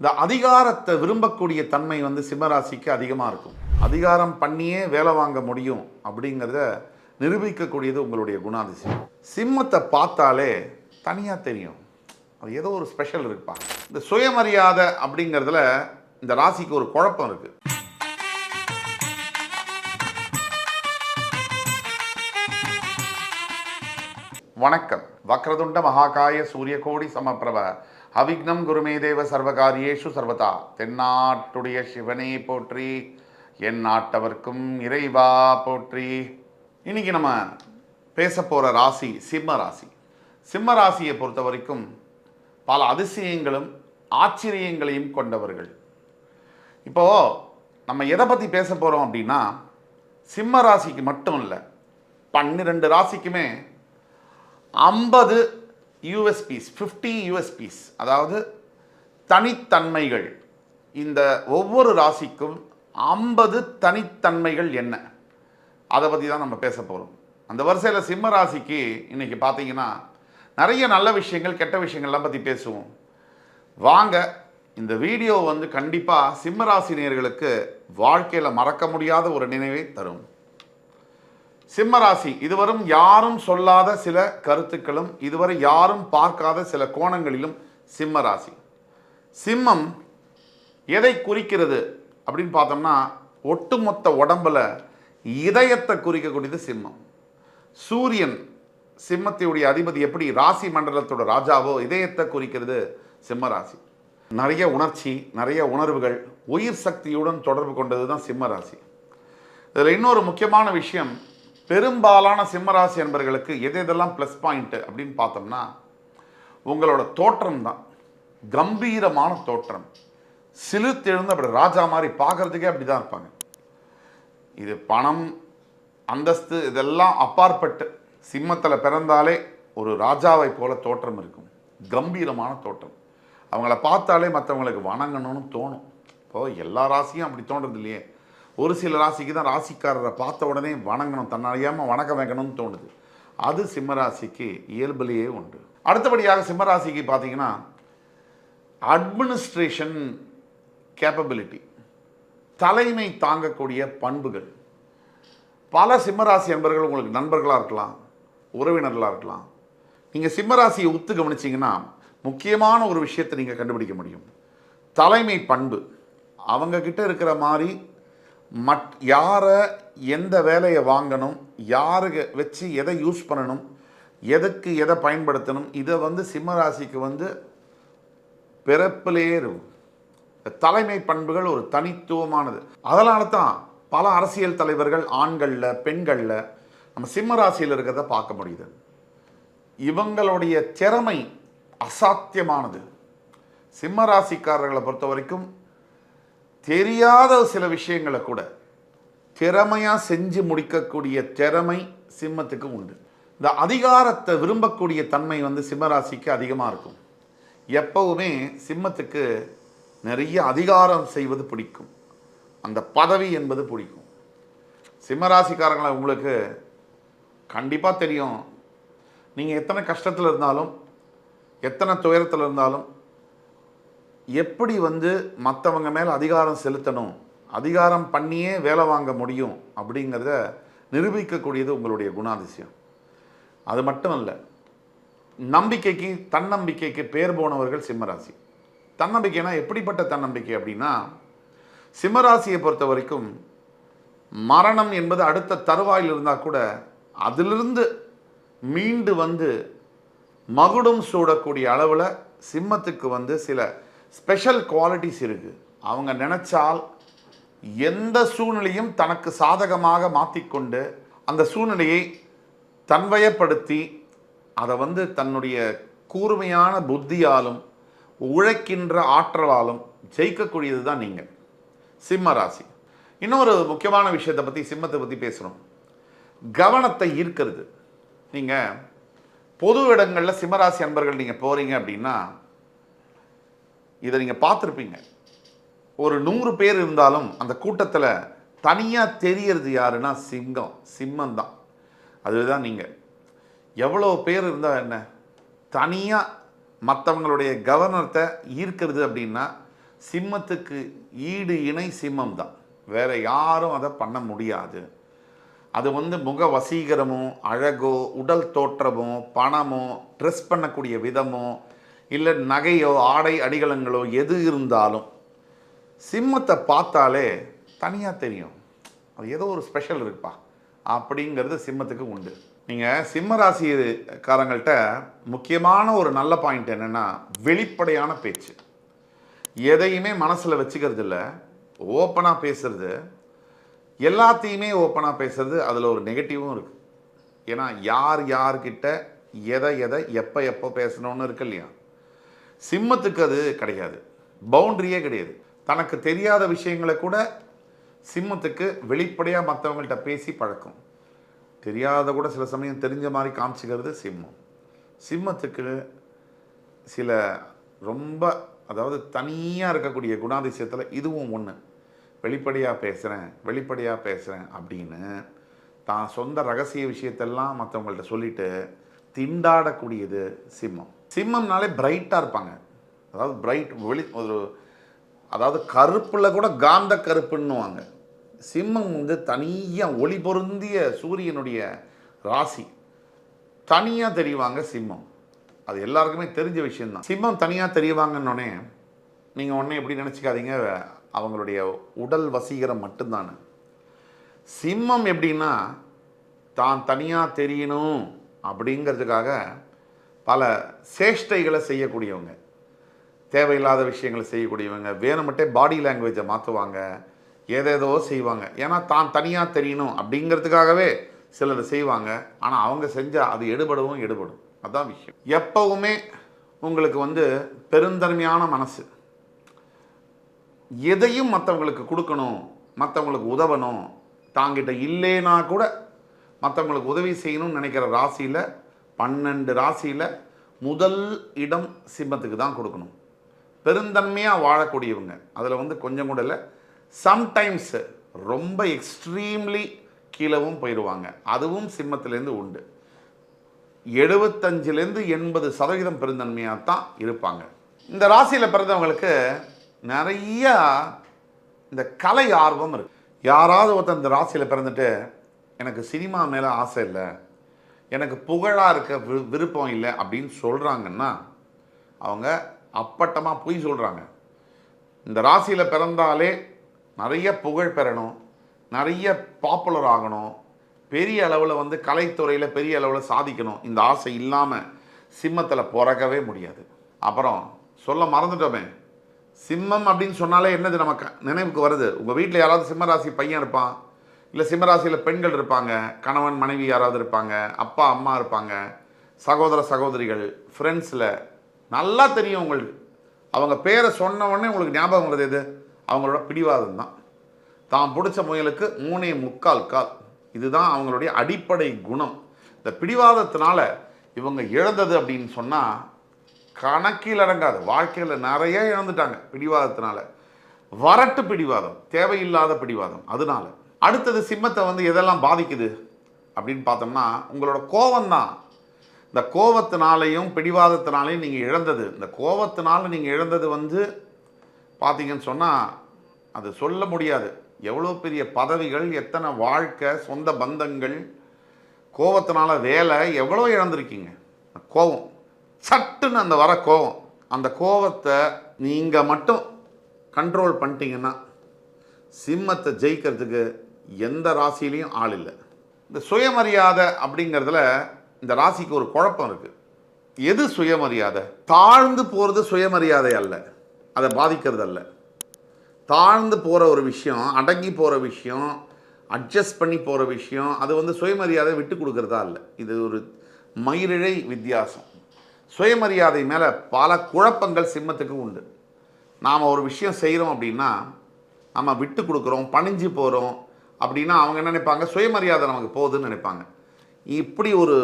இந்த அதிகாரத்தை விரும்பக்கூடிய தன்மை வந்து சிம்மராசிக்கு அதிகமாக இருக்கும். அதிகாரம் பண்ணியே வேலை வாங்க முடியும் அப்படிங்கிறத நிரூபிக்கக்கூடியது உங்களுடைய குணாதிசயம். சிம்மத்தை பார்த்தாலே தனியாக தெரியும். அது ஏதோ ஒரு ஸ்பெஷல் இருக்குப்பா இந்த சுயமரியாதை அப்படிங்கிறதுல இந்த ராசிக்கு ஒரு குழப்பம் இருக்குது வணக்கம். வக்ரதுண்ட மகாகாய சூரியகோடி சமப்பிரப அவிக்னம் குருமே தேவ சர்வகாரியேஷு சர்வதா. தென்னாட்டுடைய சிவனே போற்றி என் நாட்டவர்க்கும் இறைவா போற்றி. இன்னைக்கு நம்ம பேச போகிற ராசி சிம்ம ராசி. சிம்ம ராசியை பொறுத்த வரைக்கும் பல அதிசயங்களும் ஆச்சரியங்களையும் கொண்டவர்கள். இப்போ நம்ம எதை பற்றி பேச போகிறோம் அப்படின்னா சிம்ம ராசிக்கு மட்டும் இல்லை பன்னிரெண்டு ராசிக்குமே ஐம்பது யூஎஸ்பிஸ் ஃபிஃப்டி யூஎஸ்பிஸ் அதாவது தனித்தன்மைகள். இந்த ஒவ்வொரு ராசிக்கும் ஐம்பது தனித்தன்மைகள் என்ன? அதை பற்றி தான் நம்ம பேச போகிறோம் அந்த வரிசையில் சிம்ம ராசிக்கு இன்றைக்கி பார்த்தீங்கன்னா நிறைய நல்ல விஷயங்கள் கெட்ட விஷயங்கள்லாம் பற்றி பேசுவோம். வாங்க இந்த வீடியோ வந்து கண்டிப்பாக சிம்மராசினியர்களுக்கு வாழ்க்கையில் மறக்க முடியாத ஒரு நினைவை தரும். சிம்மராசி இதுவரும் யாரும் சொல்லாத சில கருத்துக்களும் இதுவரை யாரும் பார்க்காத சில கோணங்களிலும் சிம்மராசி. சிம்மம் எதை குறிக்கிறது அப்படின்னு பார்த்தோம்னா ஒட்டுமொத்த உடம்பில் இதயத்தை குறிக்கக்கூடியது சிம்மம். சூரியன் சிம்மத்தையுடைய அதிபதி எப்படி ராசி மண்டலத்தோட ராஜாவோ இதயத்தை குறிக்கிறது சிம்ம ராசி நிறைய உணர்ச்சி நிறைய உணர்வுகள் உயிர் சக்தியுடன் தொடர்பு கொண்டது தான் சிம்ம ராசி இதில் இன்னொரு முக்கியமான விஷயம் பெரும்பாலான சிம்மராசி என்பர்களுக்கு எது எதெல்லாம் ப்ளஸ் பாயிண்ட்டு அப்படின்னு பார்த்தோம்னா உங்களோட தோற்றம் தான். கம்பீரமான தோற்றம். சிலுத்தெழுந்து அப்படி ராஜா மாதிரி பார்க்கறதுக்கே அப்படி தான் இருப்பாங்க. இது பணம் அந்தஸ்து இதெல்லாம் அப்பாற்பட்டு சிம்மத்தில் பிறந்தாலே ஒரு ராஜாவை போல தோற்றம் இருக்கும். கம்பீரமான தோற்றம். அவங்கள பார்த்தாலே மற்றவங்களுக்கு வணங்கணும்னு தோணும். இப்போது எல்லா ராசியும் அப்படி தோன்றது இல்லையே ஒரு சில ராசிக்கு தான் ராசிக்காரரை பார்த்த உடனே வணங்கணும் தன்னை வணக்கம் வைக்கணும்னு தோணுது. அது சிம்மராசிக்கு இயல்பிலேயே உண்டு. அடுத்தபடியாக சிம்மராசிக்கு பார்த்தீங்கன்னா அட்மினிஸ்ட்ரேஷன் கேப்பபிலிட்டி தலைமை தாங்கக்கூடிய பண்புகள். பல சிம்மராசி என்பர்கள் உங்களுக்கு நண்பர்களாக இருக்கலாம் உறவினர்களாக இருக்கலாம். நீங்கள் சிம்மராசியை உத்து கவனிச்சிங்கன்னா முக்கியமான ஒரு விஷயத்தை நீங்கள் கண்டுபிடிக்க முடியும். தலைமை பண்பு. அவங்கக்கிட்ட இருக்கிற மாதிரி மட் யாரை எந்த வேலையை வாங்கணும் யாருக்கு வச்சு எதை யூஸ் பண்ணணும் எதுக்கு எதை பயன்படுத்தணும் இதை வந்து சிம்மராசிக்கு வந்து பிறப்பிலேயே இருக்கும். தலைமை பண்புகள் ஒரு தனித்துவமானது. அதனால தான் பல அரசியல் தலைவர்கள் ஆண்களில் பெண்களில் நம்ம சிம்ம ராசியில் இருக்கிறத பார்க்க முடியுது. இவங்களுடைய திறமை அசாத்தியமானது. சிம்ம ராசிக்காரர்களை பொறுத்த வரைக்கும் தெரியாத சில விஷயங்களை கூட திறமையாக செஞ்சு முடிக்கக்கூடிய திறமை சிம்மத்துக்கு உண்டு. இந்த அதிகாரத்தை விரும்பக்கூடிய தன்மை வந்து சிம்மராசிக்கு அதிகமாக இருக்கும். எப்பவுமே சிம்மத்துக்கு நிறைய அதிகாரம் செய்வது பிடிக்கும். அந்த பதவி என்பது பிடிக்கும். சிம்மராசிக்காரங்களை உங்களுக்கு கண்டிப்பாக தெரியும். நீங்கள் எத்தனை கஷ்டத்தில் இருந்தாலும் எத்தனை துயரத்தில் இருந்தாலும் எப்படி வந்து மற்றவங்க மேலே அதிகாரம் செலுத்தணும்? அதிகாரம் பண்ணியே வேலை வாங்க முடியும் அப்படிங்கிறத நிரூபிக்கக்கூடியது உங்களுடைய குணாதிசயம். அது மட்டும் இல்லை நம்பிக்கைக்கு தன்னம்பிக்கைக்கு பேர் போனவர்கள் சிம்மராசி. தன்னம்பிக்கைனா எப்படிப்பட்ட தன்னம்பிக்கை அப்படின்னா சிம்மராசியை பொறுத்த வரைக்கும் மரணம் என்பது அடுத்த தருவாயில் இருந்தால் கூட அதிலிருந்து மீண்டு வந்து மகுடம் சூடக்கூடிய அளவில் சிம்மத்துக்கு வந்து சில ஸ்பெஷல் குவாலிட்டிஸ் இருக்குது அவங்க நினச்சால் எந்த சூழ்நிலையும் தனக்கு சாதகமாக மாற்றிக்கொண்டு அந்த சூழ்நிலையை தன்வயப்படுத்தி அதை வந்து தன்னுடைய கூர்மையான புத்தியாலும் உழைக்கின்ற ஆற்றலாலும் ஜெயிக்கக்கூடியது தான் நீங்கள். சிம்ம ராசி. இன்னொரு முக்கியமான விஷயத்தை பற்றி சிம்மத்தை பற்றி பேசுகிறோம் கவனத்தை ஈர்க்கிறது. நீங்கள் பொது இடங்களில் சிம்மராசி அன்பர்கள் நீங்கள் போகிறீங்க அப்படின்னா இதை நீங்கள் பார்த்துருப்பீங்க. ஒரு நூறு பேர் இருந்தாலும் அந்த கூட்டத்தில் தனியாக தெரியறது யாருன்னா சிங்கம் சிம்மம் தான் அதுதான் நீங்கள் எவ்வளோ பேர் இருந்தால் என்ன? தனியாக மற்றவங்களுடைய கவர்னத்தை ஈர்க்கிறது அப்படின்னா சிம்மத்துக்கு ஈடு இணை சிம்மம் தான் வேறு யாரும் அதை பண்ண முடியாது. அது வந்து முக வசீகரமோ அழகோ உடல் தோற்றமோ பணமோ ட்ரெஸ் பண்ணக்கூடிய விதமோ இல்லை நகையோ ஆடை அடிகளங்களோ எது இருந்தாலும் சிம்மத்தை பார்த்தாலே தனியாக தெரியும். அது ஏதோ ஒரு ஸ்பெஷல் இருக்குப்பா. அப்படிங்கிறது சிம்மத்துக்கு உண்டு. நீங்கள் சிம்ம ராசிக்காரங்கள்ட்ட முக்கியமான ஒரு நல்ல பாயிண்ட் என்னென்னா வெளிப்படையான பேச்சு. எதையுமே மனசில் வச்சுக்கிறது இல்லை. ஓப்பனாக பேசுறது. எல்லாத்தையுமே ஓப்பனாக பேசுறது அதில் ஒரு நெகட்டிவும் இருக்குது ஏன்னா யார் யார்கிட்ட எதை எதை எப்போ எப்போ பேசணும்னு இருக்கு இல்லையா? சிம்மத்துக்கு அது கிடையாது. பவுண்டரியே கிடையாது. தனக்கு தெரியாத விஷயங்களை கூட சிம்மத்துக்கு வெளிப்படையாக மற்றவங்கள்ட்ட பேசி பழக்கம். தெரியாத கூட சில சமயம் தெரிஞ்ச மாதிரி காமிச்சிக்கிறது சிம்மம். சிம்மத்துக்கு சில ரொம்ப அதாவது தனியாக இருக்கக்கூடிய குணாதிசயத்தில் இதுவும் ஒன்று வெளிப்படையாக பேசுகிறேன் வெளிப்படையாக பேசுகிறேன் அப்படின்னு தான் சொந்த ரகசிய விஷயத்தெல்லாம் மற்றவங்கள்ட்ட சொல்லிட்டு திண்டாடக்கூடியது சிம்மம். சிம்மம்னாலே பிரைட்டாக இருப்பாங்க. அதாவது பிரைட் வெளி ஒரு அதாவது கருப்பில் கூட காந்த கருப்புன்னுவாங்க. சிம்மம் வந்து தனியாக ஒளி பொருந்திய சூரியனுடைய ராசி. தனியாக தெரிவாங்க சிம்மம். அது எல்லாருக்குமே தெரிஞ்ச விஷயந்தான் சிம்மம் தனியாக தெரியவாங்கன்னொடனே நீங்கள் உடனே எப்படி நினச்சிக்காதீங்க அவங்களுடைய உடல் வசீகரம் மட்டும்தானே. சிம்மம் எப்படின்னா தான் தனியாக தெரியணும் அப்படிங்கிறதுக்காக பல சேஷ்டைகளை செய்யக்கூடியவங்க. தேவையில்லாத விஷயங்களை செய்யக்கூடியவங்க. வேணுமட்டே பாடி லாங்குவேஜை மாற்றுவாங்க ஏதேதோ செய்வாங்க. ஏன்னா தான் தனியாக தெரியணும் அப்படிங்கிறதுக்காகவே சிலர் செய்வாங்க. ஆனால் அவங்க செஞ்சால் அது எடுபடவும் எடுபடும். அதான் விஷயம். எப்பவுமே உங்களுக்கு வந்து பெருந்தன்மையான மனசு. எதையும் மற்றவங்களுக்கு கொடுக்கணும் மற்றவங்களுக்கு உதவணும் தாங்கிட்ட இல்லைனா கூட மற்றவங்களுக்கு உதவி செய்யணும்னு நினைக்கிற ராசியில் பன்னெண்டு ராசியில் முதல் இடம் சிம்மத்துக்கு தான் கொடுக்கணும். பெருந்தன்மையாக வாழக்கூடியவங்க. அதில் வந்து கொஞ்சம் கூட இல்லை. சம்டைம்ஸ் ரொம்ப எக்ஸ்ட்ரீம்லி கீழவும் போயிடுவாங்க அதுவும் சிம்மத்துலேருந்து உண்டு. எழுபத்தஞ்சிலேருந்து எண்பது சதவீதம் பெருந்தன்மையாக தான் இருப்பாங்க. இந்த ராசியில் பிறந்தவங்களுக்கு நிறைய இந்த கலை ஆர்வம் இருக்குது யாராவது ஒருத்தர் இந்த ராசியில் பிறந்துட்டு எனக்கு சினிமா மேலே ஆசை இல்லை. எனக்கு புகழாக இருக்க வி விருப்பம் இல்லை அப்படின்னு சொல்கிறாங்கன்னா அவங்க அப்பட்டமாக பொய் சொல்கிறாங்க இந்த ராசியில் பிறந்தாலே நிறைய புகழ் பெறணும் நிறைய பாப்புலர் ஆகணும் பெரிய அளவில் வந்து கலைத்துறையில் பெரிய அளவில் சாதிக்கணும். இந்த ஆசை இல்லாமல் சிம்மத்தில் பிறக்கவே முடியாது. அப்புறம் சொல்ல மறந்துட்டோமே சிம்மம் அப்படின்னு சொன்னாலே என்னது நமக்கு நினைவுக்கு வருது. உங்கள் வீட்டில் யாராவது சிம்மராசி பையன் இருப்பான் இல்லை சிம்மராசியில் பெண்கள் இருப்பாங்க கணவன் மனைவி யாராவது இருப்பாங்க அப்பா அம்மா இருப்பாங்க சகோதர சகோதரிகள் ஃப்ரெண்ட்ஸில் நல்லா தெரியும் உங்களுக்கு. அவங்க பேரை சொன்ன உடனே உங்களுக்கு ஞாபகம் வருது எது? அவங்களோட பிடிவாதம் தான். தான் பிடிச்ச முயலுக்கு மூணே முக்கால் கால். இதுதான் அவங்களுடைய அடிப்படை குணம். இந்த பிடிவாதத்தினால இவங்க இழந்தது அப்படின்னு சொன்னால் கணக்கில் அடங்காது. வாழ்க்கையில் நிறைய இழந்துட்டாங்க பிடிவாதத்தினால. வரட்டு பிடிவாதம் தேவையில்லாத பிடிவாதம். அதனால அடுத்தது சிம்மத்தை வந்து எதெல்லாம் பாதிக்குது அப்படின்னு பார்த்தோம்னா உங்களோட கோவம்தான். இந்த கோபத்தினாலையும் பிடிவாதத்தினாலையும் நீங்கள் இழந்தது. இந்த கோபத்தினால நீங்கள் இழந்தது வந்து பார்த்தீங்கன்னு சொன்னால் அது சொல்ல முடியாது. எவ்வளோ பெரிய பதவிகள் எத்தனை வாழ்க்கை சொந்த பந்தங்கள் கோபத்தினால வேலை எவ்வளோ இழந்திருக்கீங்க? கோவம். சட்டுன்னு அந்த வர கோவம். அந்த கோவத்தை நீங்கள் மட்டும் கண்ட்ரோல் பண்ணிட்டீங்கன்னா சிம்மத்தை ஜெயிக்கிறதுக்கு எந்த ராசியிலையும் ஆள் இல்லை. இந்த சுயமரியாதை அப்படிங்கிறதுல இந்த ராசிக்கு ஒரு குழப்பம் இருக்குது எது சுயமரியாதை? தாழ்ந்து போகிறது சுயமரியாதை அல்ல. அதை பாதிக்கிறது அல்ல. தாழ்ந்து போகிற ஒரு விஷயம் அடங்கி போகிற விஷயம் அட்ஜஸ்ட் பண்ணி போகிற விஷயம் அது வந்து சுயமரியாதை விட்டு கொடுக்கறதா இல்லை இது ஒரு மயிரிழை வித்தியாசம். சுயமரியாதை மேலே பல குழப்பங்கள் சிம்மத்துக்கு உண்டு. நாம் ஒரு விஷயம் செய்கிறோம் அப்படின்னா நம்ம விட்டு கொடுக்குறோம் பணிஞ்சு போகிறோம் அப்படின்னா அவங்க என்ன நினைப்பாங்க? சுயமரியாதை நமக்கு போகுதுன்னு நினைப்பாங்க. இப்படி ஒரு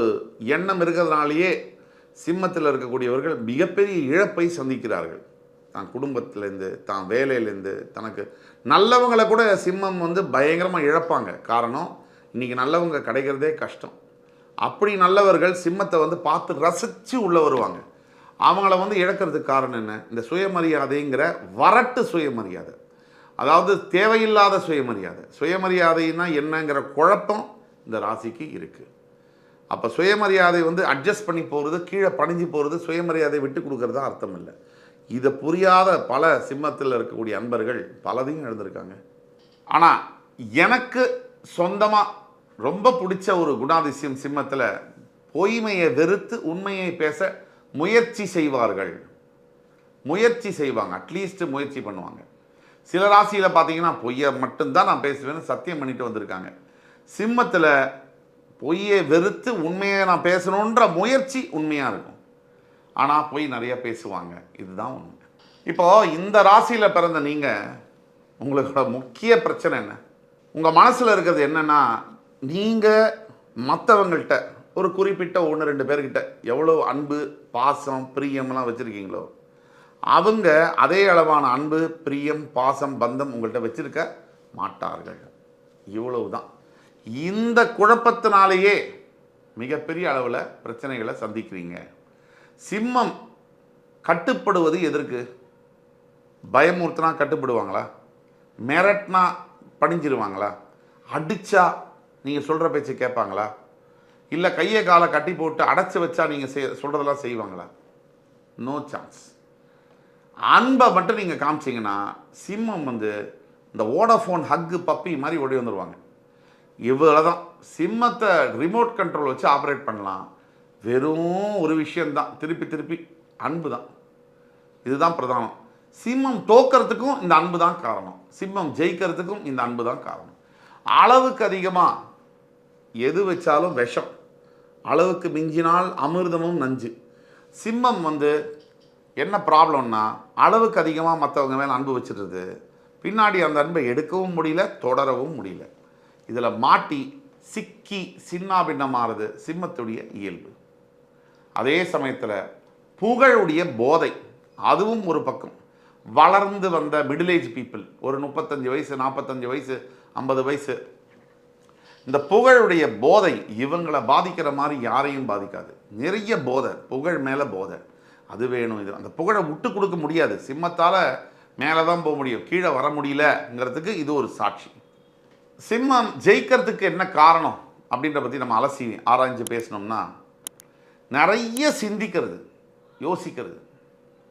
எண்ணம் இருக்கிறதுனாலேயே சிம்மத்தில் இருக்கக்கூடியவர்கள் மிகப்பெரிய இழப்பை சந்திக்கிறார்கள். தான் குடும்பத்திலேருந்து தான் வேலையிலேருந்து தனக்கு நல்லவங்களை கூட சிம்மம் வந்து பயங்கரமாக இழப்பாங்க. காரணம் இன்றைக்கி நல்லவங்க கிடைக்கிறதே கஷ்டம். அப்படி நல்லவர்கள் சிம்மத்தை வந்து பார்த்து ரசித்து உள்ளே வருவாங்க. அவங்கள வந்து இழக்கிறதுக்கு காரணம் என்ன? இந்த சுயமரியாதைங்கிற வரட்டு சுயமரியாதை. அதாவது தேவையில்லாத சுயமரியாதை. சுயமரியாதைன்னா என்னங்கிற குழப்பம் இந்த ராசிக்கு இருக்குது அப்போ சுயமரியாதை வந்து அட்ஜஸ்ட் பண்ணி போகிறது கீழே பணிஞ்சு போகிறது சுயமரியாதை விட்டு கொடுக்கறது தான் அர்த்தம் இல்லை. இதை புரியாத பல சிம்மத்தில் இருக்கக்கூடிய அன்பர்கள் பலதையும் எழுந்திருக்காங்க ஆனால் எனக்கு சொந்தமாக ரொம்ப பிடிச்ச ஒரு குணாதிசயம் சிம்மத்தில் பொய்மையை வெறுத்து உண்மையை பேச முயற்சி செய்வார்கள். முயற்சி செய்வாங்க. அட்லீஸ்ட் முயற்சி பண்ணுவாங்க. சில ராசியில் பார்த்தீங்கன்னா பொய்யை மட்டும்தான் நான் பேசுவேன்னு சத்தியம் பண்ணிட்டு வந்திருக்காங்க. சிம்மத்தில் பொய்யை வெறுத்து உண்மையை நான் பேசணுன்ற முயற்சி உண்மையாக இருக்கும். ஆனால் பொய் நிறைய பேசுவாங்க. இதுதான் உண்மை. இப்போ இந்த ராசியில் பிறந்த நீங்கள் உங்களோட முக்கிய பிரச்சனை என்ன? உங்கள் மனசில் இருக்கிறது என்னென்னா நீங்கள் மற்றவங்கள்ட்ட ஒரு குறிப்பிட்ட ஒன்று ரெண்டு பேர்கிட்ட எவ்வளோ அன்பு பாசம் பிரியம்லாம் வச்சுருக்கீங்களோ அவங்க அதே அளவான அன்பு பிரியம் பாசம் பந்தம் உங்கள்கிட்ட வச்சுருக்க மாட்டார்கள். இவ்வளவுதான். இந்த குழப்பத்தினாலேயே மிகப்பெரிய அளவில் பிரச்சனைகளை சந்திக்கிறீங்க. சிம்மம் கட்டுப்படுவது எதற்கு? பயமுறுத்தினா கட்டுப்படுவாங்களா? மிரட்டினா பணிஞ்சிருவாங்களா? அடித்தா நீங்கள் சொல்கிற பேச்சு கேட்பாங்களா? இல்லை கையை காலை கட்டி போட்டு அடைச்சி வச்சா நீங்கள் செய் சொல்கிறதெல்லாம் செய்வாங்களா? நோ சான்ஸ் அன்பை மட்டும் நீங்கள் காமிச்சிங்கன்னா சிம்மம் வந்து இந்த ஓடஃபோன் ஹக்கு பப்பி மாதிரி ஓடி வந்துடுவாங்க இவ்வளோ தான் சிம்மத்தை ரிமோட் கண்ட்ரோல் வச்சு ஆப்ரேட் பண்ணலாம். வெறும் ஒரு விஷயந்தான் திருப்பி திருப்பி அன்பு தான் இதுதான் பிரதானம். சிம்மம் தோக்கிறதுக்கும் இந்த அன்பு தான் காரணம். சிம்மம் ஜெயிக்கிறதுக்கும் இந்த அன்பு தான் காரணம். அளவுக்கு அதிகமாக எது வச்சாலும் விஷம். அளவுக்கு மிஞ்சினால் அமிர்தமும் நஞ்சு. சிம்மம் வந்து என்ன ப்ராப்ளம்னா அளவுக்கு அதிகமாக மற்றவங்க மேலே அன்பு வச்சிடுறது பின்னாடி அந்த அன்பை எடுக்கவும் முடியல தொடரவும் முடியல. இதில் மாட்டி சிக்கி சின்னாபின்னமாறது சிம்மத்துடைய இயல்பு. அதே சமயத்தில் புகழுடைய போதை அதுவும் ஒரு பக்கம். வளர்ந்து வந்த மிடில் ஏஜ் பீப்புள் ஒரு முப்பத்தஞ்சு வயசு நாற்பத்தஞ்சு வயசு ஐம்பது வயசு இந்த புகழுடைய போதை இவங்களை பாதிக்கிற மாதிரி யாரையும் பாதிக்காது. நிறைய போதை புகழ் மேலே போதை. அது வேணும் இது. அந்த புகழை விட்டு கொடுக்க முடியாது. சிம்மத்தால் மேலே தான் போக முடியும். கீழே வர முடியலங்கிறதுக்கு இது ஒரு சாட்சி. சிம்மம் ஜெயிக்கிறதுக்கு என்ன காரணம் அப்படின்ற பற்றி நம்ம அலசி ஆராய்ஞ்சு பேசினோம்னா நிறைய சிந்திக்கிறது யோசிக்கிறது.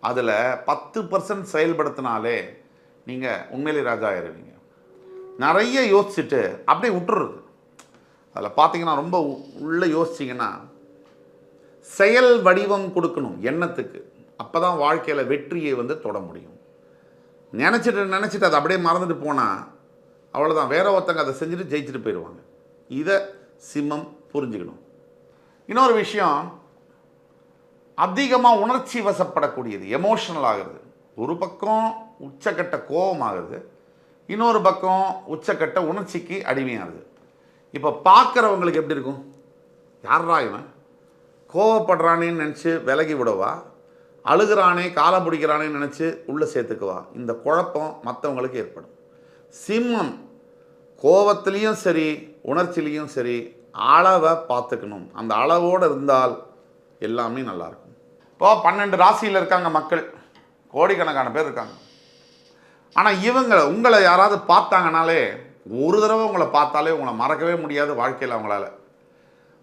அதில் பத்து பர்சன்ட் செயல்படுத்தினாலே நீங்கள் உண்மையிலே ராஜா ஆயிடுவீங்க நிறைய யோசிச்சுட்டு அப்படியே விட்டுறது அதில் பார்த்தீங்கன்னா ரொம்ப உ- யோசிச்சிங்கன்னா செயல் வடிவம் கொடுக்கணும் எண்ணத்துக்கு. அப்போ தான் வாழ்க்கையில் வெற்றியை வந்து தொட முடியும். நினச்சிட்டு நினச்சிட்டு அதை அப்படியே மறந்துட்டு போனால் அவ்வளோதான் வேற ஒருத்தங்க அதை செஞ்சுட்டு ஜெயிச்சுட்டு போயிடுவாங்க இதை சிம்மம் புரிஞ்சுக்கணும். இன்னொரு விஷயம் அதிகமாக உணர்ச்சி வசப்படக்கூடியது எமோஷனல் ஆகுறது. ஒரு பக்கம் உச்சக்கட்ட கோபம் ஆகுது இன்னொரு பக்கம் உச்சக்கட்ட உணர்ச்சிக்கு அடிமையாகுது. இப்போ பார்க்குறவங்களுக்கு எப்படி இருக்கும்? யாரா இவன்? கோவப்படுறானேன்னு நினச்சி விலகி விடவா? அழுகிறானே காலம் பிடிக்கிறானேன்னு நினச்சி உள்ளே சேர்த்துக்குவா? இந்த குழப்பம் மற்றவங்களுக்கு ஏற்படும். சிம்மம் கோவத்துலேயும் சரி உணர்ச்சிலையும் சரி அளவை பார்த்துக்கணும். அந்த அளவோடு இருந்தால் எல்லாமே நல்லாயிருக்கும். இப்போ பன்னெண்டு ராசியில் இருக்காங்க மக்கள். கோடிக்கணக்கான பேர் இருக்காங்க. ஆனால் இவங்க உங்களை யாராவது பார்த்தாங்கனாலே ஒரு தடவை உங்களை பார்த்தாலே உங்களை மறக்கவே முடியாது வாழ்க்கையில் அவங்களால.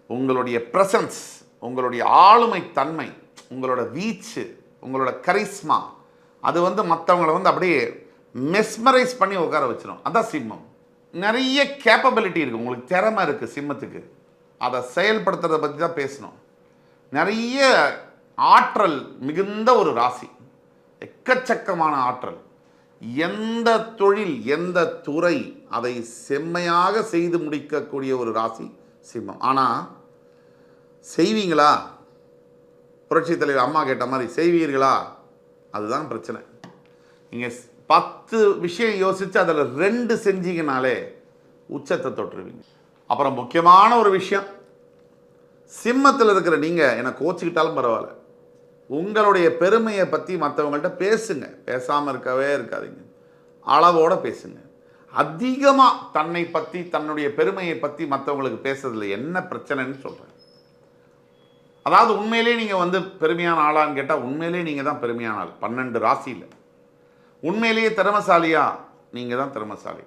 உங்களுடைய ப்ரெசன்ஸ் உங்களுடைய ஆளுமை தன்மை உங்களோட வீச்சு உங்களோட கரிஸ்மா அது வந்து மற்றவங்கள வந்து அப்படியே மெஸ்மரைஸ் பண்ணி உட்கார வச்சிடும் அதான் சிம்மம். நிறைய கேப்பபிலிட்டி இருக்குது உங்களுக்கு திறமை இருக்குது சிம்மத்துக்கு. அதை செயல்படுத்துறதை பற்றி தான் பேசணும். நிறைய ஆற்றல் மிகுந்த ஒரு ராசி. எக்கச்சக்கமான ஆற்றல். எந்த தொழில் எந்த துறை அதை செம்மையாக செய்து முடிக்கக்கூடிய ஒரு ராசி சிம்மம். ஆனால் செய்வீங்களா? புரட்சி தலைவர் அம்மா கேட்ட மாதிரி செய்வீர்களா? அதுதான் பிரச்சனை. நீங்கள் பத்து விஷயம் யோசித்து அதில் ரெண்டு செஞ்சீங்கனாலே உச்சத்தை தொட்டுருவீங்க. அப்புறம் முக்கியமான ஒரு விஷயம் சிம்மத்தில் இருக்கிற நீங்கள் என்னை கோச்சிக்கிட்டாலும் பரவாயில்ல. உங்களுடைய பெருமையை பற்றி மற்றவங்கள்ட்ட பேசுங்க. பேசாமல் இருக்கவே இருக்காதீங்க. அளவோட பேசுங்க. அதிகமாக தன்னை பற்றி தன்னுடைய பெருமையை பற்றி மற்றவங்களுக்கு பேசுறதுல என்ன பிரச்சனைன்னு சொல்கிறேன் அதாவது உண்மையிலே நீங்கள் வந்து பெருமையான ஆளான்னு கேட்டால் உண்மையிலே நீங்கள் தான் பெருமையான ஆள். பன்னெண்டு ராசியில். உண்மையிலேயே திறமசாலியா நீங்கள் தான் திறமசாலி.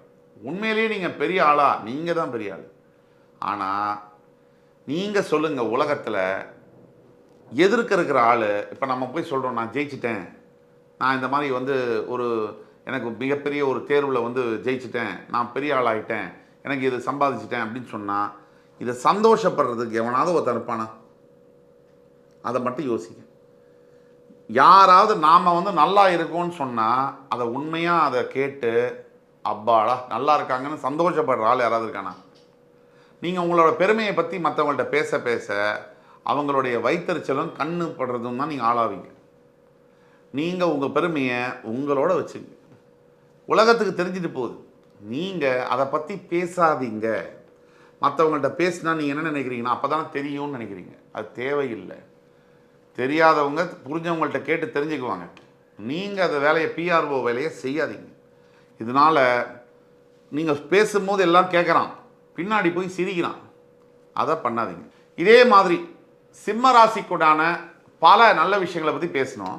உண்மையிலேயே நீங்கள் பெரிய ஆளா நீங்கள் தான் பெரிய ஆள். ஆனால் நீங்கள் சொல்லுங்கள் உலகத்தில் எதிர்க்க இருக்கிற ஆள் இப்போ நம்ம போய் சொல்கிறோம் நான் ஜெயிச்சிட்டேன். நான் இந்த மாதிரி வந்து ஒரு எனக்கு மிகப்பெரிய ஒரு தேர்வில் வந்து ஜெயிச்சிட்டேன். நான் பெரிய ஆளாகிட்டேன் எனக்கு இது சம்பாதிச்சிட்டேன் அப்படின்னு சொன்னால் இதை சந்தோஷப்படுறதுக்கு எவனாவது ஒருத்தன் இருப்பானா? அதை மட்டும் யோசிக்க யாராவது நாம் வந்து நல்லா இருக்கோம்னு சொன்னால் அதை உண்மையாக அதை கேட்டு அப்பாடா நல்லா இருக்காங்கன்னு சந்தோஷப்படுற ஆள் யாராவது இருக்கானா? நீங்கள் உங்களோட பெருமையை பற்றி மற்றவங்கள்ட்ட பேச பேச அவங்களுடைய வைத்தறிச்சலும் கண்ணு படுறதும் தான் நீங்கள் ஆளாவீங்க. நீங்கள் உங்கள் பெருமையை உங்களோட வச்சுங்க உலகத்துக்கு தெரிஞ்சுட்டு போகுது. நீங்கள் அதை பற்றி பேசாதீங்க. மற்றவங்கள்ட்ட பேசினா நீங்கள் என்ன நினைக்கிறீங்கன்னா அப்போ தான் தெரியும்னு நினைக்கிறீங்க. அது தேவையில்லை. தெரியாதவங்க புரிஞ்சவங்கள்ட்ட கேட்டு தெரிஞ்சுக்குவாங்க. நீங்கள் அந்த வேலையை பிஆர்ஓ வேலையை செய்யாதீங்க. இதனால் நீங்கள் பேசும்போது எல்லாம் கேட்குறான் பின்னாடி போய் சிரிக்கிறான். அதை பண்ணாதீங்க. இதே மாதிரி சிம்ம ராசிக்குடான பல நல்ல விஷயங்களை பற்றி பேசணும்.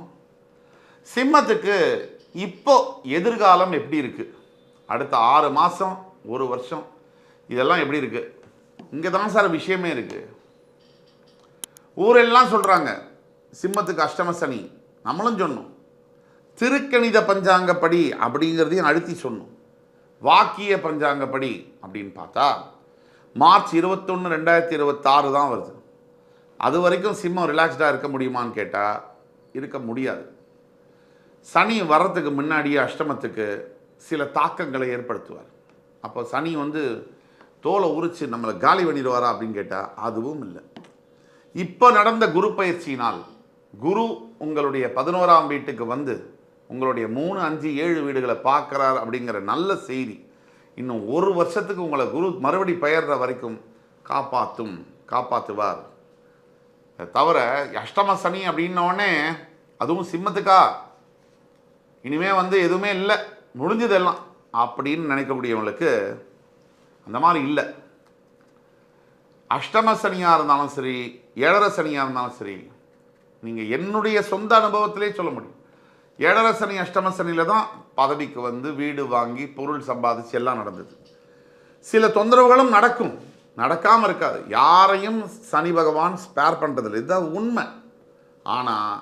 சிம்மத்துக்கு இப்போ எதிர்காலம் எப்படி இருக்குது அடுத்த ஆறு மாதம் ஒரு வருஷம் இதெல்லாம் எப்படி இருக்குது இங்கே தான் சார் விஷயமே இருக்குது ஊரெல்லாம் சொல்கிறாங்க சிம்மத்துக்கு அஷ்டம சனி. நம்மளும் சொன்னோம். திருக்கணித பஞ்சாங்கப்படி அப்படிங்கிறதையும் அழுத்தி சொன்னோம். வாக்கிய பஞ்சாங்கப்படி அப்படின்னு பார்த்தா மார்ச் இருபத்தொன்று ரெண்டாயிரத்தி இருபத்தாறு தான் வருது. அது வரைக்கும் சிம்மம் ரிலாக்ஸ்டாக இருக்க முடியுமான்னு கேட்டால் இருக்க முடியாது. சனி வர்றதுக்கு முன்னாடியே அஷ்டமத்துக்கு சில தாக்கங்களை ஏற்படுத்துவார். அப்போ சனி வந்து தோலை உரிச்சு நம்மளை காலி பண்ணிடுவாரா அப்படின்னு கேட்டால் அதுவும் இல்லை. இப்போ நடந்த குரு பயிற்சியினால் குரு உங்களுடைய பதினோராம் வீட்டுக்கு வந்து உங்களுடைய மூணு அஞ்சு ஏழு வீடுகளை பார்க்குறார் அப்படிங்கிற நல்ல செய்தி. இன்னும் ஒரு வருஷத்துக்கு உங்களை குரு மறுபடி பெயர்ற வரைக்கும் காப்பாற்றும் காப்பாற்றுவார் தவிர அஷ்டம சனி அப்படின்னோடனே அதுவும் சிம்மத்துக்கா? இனிமே வந்து எதுவுமே இல்லை. முடிஞ்சதெல்லாம் அப்படின்னு நினைக்கக்கூடியவங்களுக்கு அந்த மாதிரி இல்லை. அஷ்டம சனியாக இருந்தாலும் சரி ஏழரை சனியாக இருந்தாலும் சரி நீங்கள் என்னுடைய சொந்த அனுபவத்திலே சொல்ல முடியும். ஏழரை சனி அஷ்டம சனியில் தான் பதவிக்கு வந்து வீடு வாங்கி பொருள் சம்பாதிச்சு எல்லாம் நடந்தது. சில தொந்தரவுகளும் நடக்கும். நடக்காமல் இருக்காது. யாரையும் சனி பகவான் ஸ்பேர் பண்ணுறதில்லை இதுதான் உண்மை. ஆனால்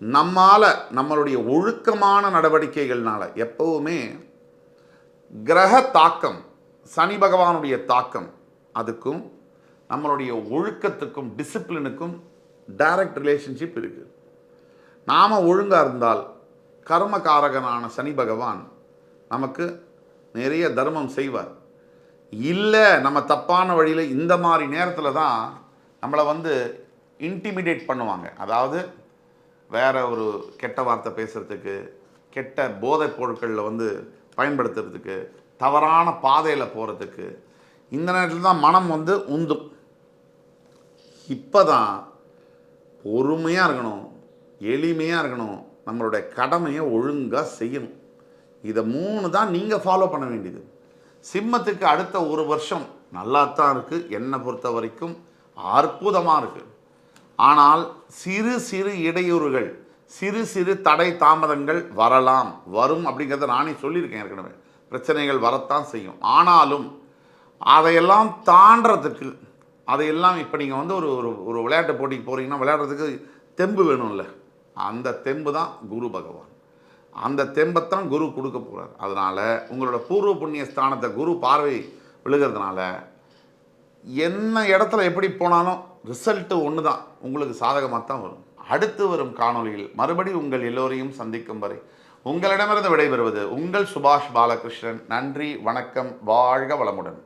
நம்மால் நம்மளுடைய ஒழுக்கமான நடவடிக்கைகள்னால் எப்பவுமே கிரக தாக்கம் சனி பகவானுடைய தாக்கம் அதுக்கும் நம்மளுடைய ஒழுக்கத்துக்கும் டிசிப்ளினுக்கும் டைரக்ட் ரிலேஷன்ஷிப் இருக்குது நாம் ஒழுங்காக இருந்தால் கர்மகாரகனான சனி பகவான் நமக்கு நிறைய தர்மம் செய்வார். இல்லை நம்ம தப்பான வழியில் இந்த மாதிரி நேரத்தில் தான் நம்மளை வந்து இன்டிமிடேட் பண்ணுவாங்க. அதாவது வேறு ஒரு கெட்ட வார்த்தை பேசுகிறதுக்கு கெட்ட போதைப் பொருட்களில் வந்து பயன்படுத்துறதுக்கு தவறான பாதையில் போகிறதுக்கு இந்த நேரத்தில் தான் மனம் வந்து உந்தும். இப்போ தான் பொறுமையாக இருக்கணும். எளிமையாக இருக்கணும். நம்மளுடைய கடமையை ஒழுங்காக செய்யணும். இதை மூணு தான் நீங்கள் ஃபாலோ பண்ண வேண்டியது. சிம்மத்துக்கு அடுத்த ஒரு வருஷம் நல்லா தான் இருக்குது என்னை பொறுத்த வரைக்கும் அற்புதமாக இருக்குது ஆனால் சிறு சிறு இடையூறுகள் சிறு சிறு தடை தாமதங்கள் வரலாம். வரும் அப்படிங்கிறத நானே சொல்லியிருக்கேன் ஏற்கனவே. பிரச்சனைகள் வரத்தான் செய்யும். ஆனாலும் அதையெல்லாம் தாண்டறதுக்கு அதையெல்லாம் இப்போ நீங்கள் வந்து ஒரு ஒரு ஒரு விளையாட்டு போட்டிக்கு போகிறீங்கன்னா விளையாடுறதுக்கு தெம்பு வேணும்ல. அந்த தெம்பு தான் குரு பகவான். அந்த தெம்பைத்தான் குரு கொடுக்க போகிறார் அதனால் உங்களோட பூர்வ புண்ணிய ஸ்தானத்தை குரு பார்வை விழுகிறதுனால என்ன இடத்துல எப்படி போனாலும் ரிசல்ட்டு ஒன்று தான் உங்களுக்கு சாதகமாக தான் வரும். அடுத்து வரும் காணொளியில் மறுபடி உங்கள் எல்லோரையும் சந்திக்கும் வரை உங்களிடமிருந்து விடைபெறுவது உங்கள் சுபாஷ் பாலகிருஷ்ணன். நன்றி வணக்கம் வாழ்க வளமுடன்.